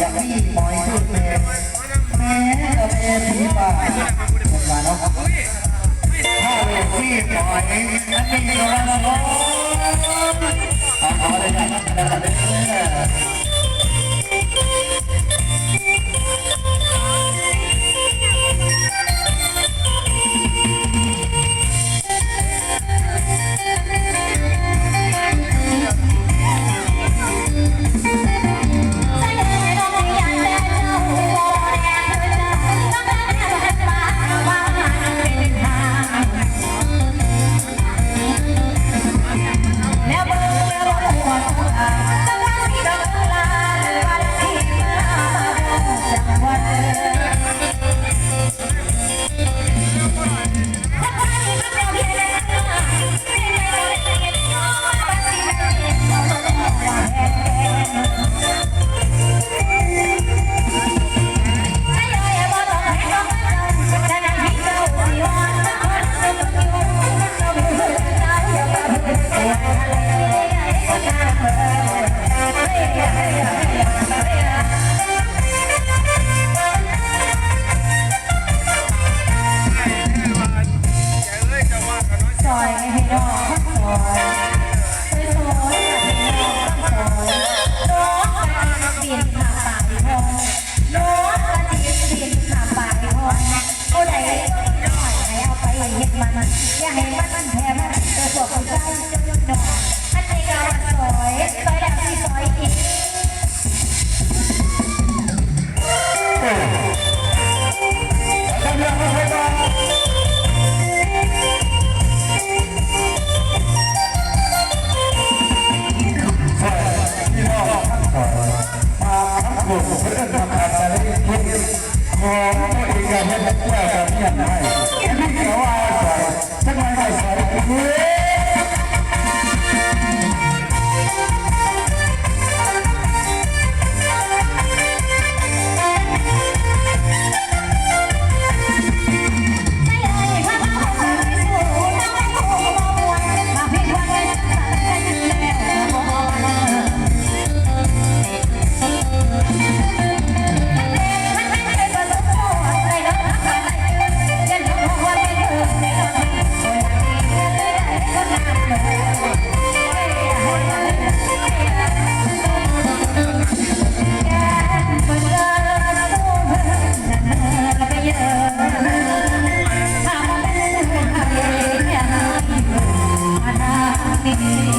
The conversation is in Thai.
อยากนี่ปล่อยด้วเแม่แม่แม่ผีป่าผมว่ถ้าเรื่องที่ปล่อยนั่นนี่ก็แล้วนะครับขอเลยนะ यह है। Thank.